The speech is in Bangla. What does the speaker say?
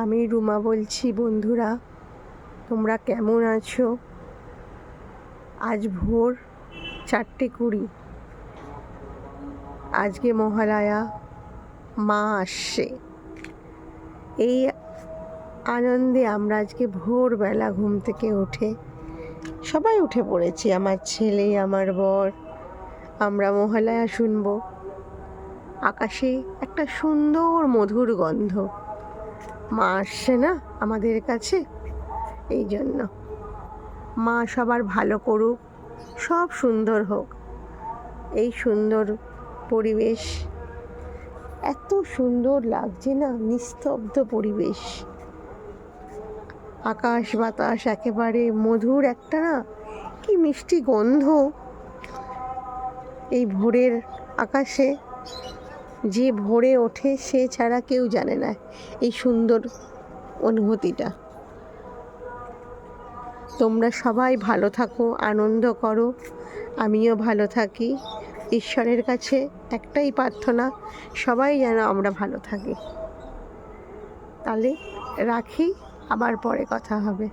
আমি রুমা বলছি, বন্ধুরা, তোমরা কেমন আছো? আজ ভোর চারটে কুড়ি। আজকে মহালয়া মা আসছে এই আনন্দে আমরা আজকে ভোরবেলা ঘুম থেকে উঠে সবাই উঠে পড়েছি, আমার ছেলে, আমার বর। আমরা মহালয়া শুনব। আকাশে একটা সুন্দর মধুর গন্ধ। মা আসছে না আমাদের কাছে? এই জন্য। মা সবার ভালো করুক, সব সুন্দর হোক। এই সুন্দর পরিবেশ, এত সুন্দর লাগছে না, নিস্তব্ধ পরিবেশ। আকাশ বাতাস একেবারে মধুর একটা না, কি মিষ্টি গন্ধ। এই ভোরের আকাশে যে ভোরে ওঠে সে ছাড়া কেউ জানে না এই সুন্দর অনুভূতিটা। তোমরা সবাই ভালো থাকো, আনন্দ করো, আমিও ভালো থাকি। ঈশ্বরের কাছে একটাই প্রার্থনা, সবাই যেন আমরা ভালো থাকি। তাহলে রাখি, আবার পরে কথা হবে।